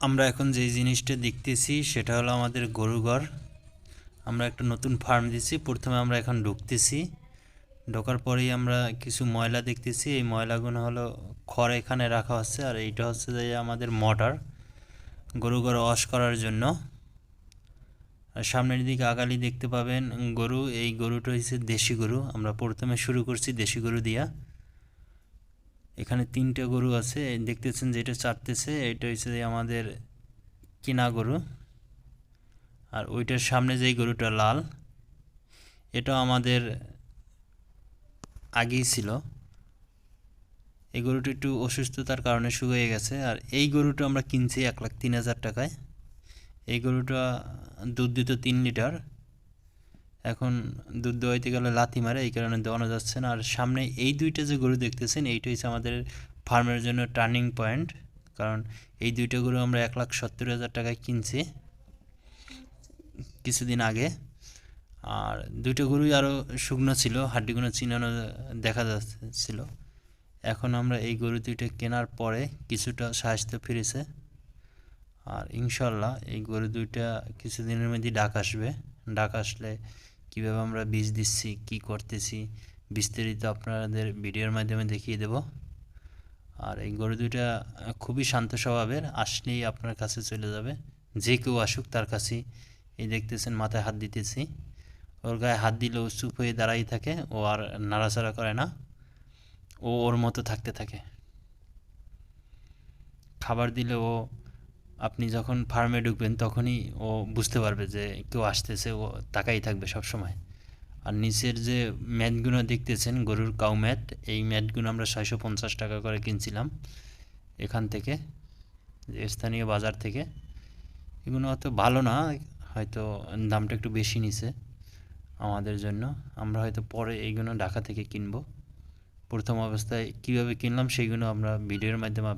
আমরা এখন যে জিনিসটা দেখতেছি, সেটা হলো আমাদের গরু ঘর। আমরা একটা নতুন ফার্ম দিছি, প্রথমে আমরা এখন ঢুকতেছি। ঢোকার পরেই আমরা কিছু ময়লা দেখতেছি। এই ময়লাগুলো হলো খড় এখানে রাখা হচ্ছে, আর এইটা হচ্ছে যে আমাদের মোটর গরু ঘর ওয়াশ করার জন্য। আর সামনের দিকে আগালি দেখতে পাবেন গরু। এই গরুটা হচ্ছে দেশি গরু। আমরা প্রথমে শুরু করছি দেশি গরু দিয়া। এখানে তিনটে গরু আছে, দেখতেছেন যেটা চারতেছে এটা হচ্ছে যে আমাদের কিনা গরু। আর ওইটার সামনে যেই গরুটা লাল, এটা আমাদের আগেই ছিল। এই গরুটা একটু অসুস্থতার কারণে শুকিয়ে গেছে। আর এই গরুটা আমরা কিনছি এক লাখ তিন হাজার টাকায়। এই গরুটা দুধ দিত তিন লিটার। এখন দুধ দোয়াইতে গেলে লাথি মারে, এই কারণে দেওয়ানো যাচ্ছে না। আর সামনে এই দুইটা যে গরু দেখতেছেন, এইটা হচ্ছে আমাদের ফার্মের জন্য টার্নিং পয়েন্ট। কারণ এই দুইটা গরু আমরা এক লাখ সত্তর হাজার টাকায় কিনছি কিছুদিন আগে। আর দুইটা গরুই আরও শুকনো ছিল, হাড্ডিগুলো চিনানো দেখা যাচ্ছিল। এখন আমরা এই গরু দুইটা কেনার পরে কিছুটা স্বাস্থ্য ফিরেছে। আর ইনশাল্লাহ এই গরু দুইটা কিছুদিনের মধ্যেই ডাক আসবে। ডাক আসলে কীভাবে আমরা বীজ দিচ্ছি, কি করতেছি, বিস্তারিত আপনাদের ভিডিওর মাধ্যমে দেখিয়ে দেব। আর এই গরু দুইটা খুবই শান্ত স্বভাবের, আসলেই আপনার কাছে চলে যাবে। যে কেউ আসুক তার কাছেই। এই দেখতেছেন, মাথায় হাত দিতেছি। ওর গায়ে হাত দিলে ও চুপ হয়ে দাঁড়াই থাকে, ও আর নাড়াচাড়া করে না। ও ওর মতো থাকতে থাকে। খাবার দিলে ও আপনি যখন ফার্মে ঢুকবেন তখনই ও বুঝতে পারবে যে কেউ আসতেছে, ও তাকাই থাকবে সব সময় আর নিচের যে ম্যাটগুলো দেখতেছেন, গরুর কাউ ম্যাট, এই ম্যাটগুলো আমরা ছয়শো পঞ্চাশ টাকা করে কিনছিলাম এখান থেকে, স্থানীয় বাজার থেকে। এগুলো অত ভালো না, হয়তো দামটা একটু বেশি নিছে আমাদের জন্য। আমরা হয়তো পরে এইগুলো ঢাকা থেকে কিনবো। প্রথম অবস্থায় কীভাবে কিনলাম সেইগুলো আমরা ভিডিওর মাধ্যমে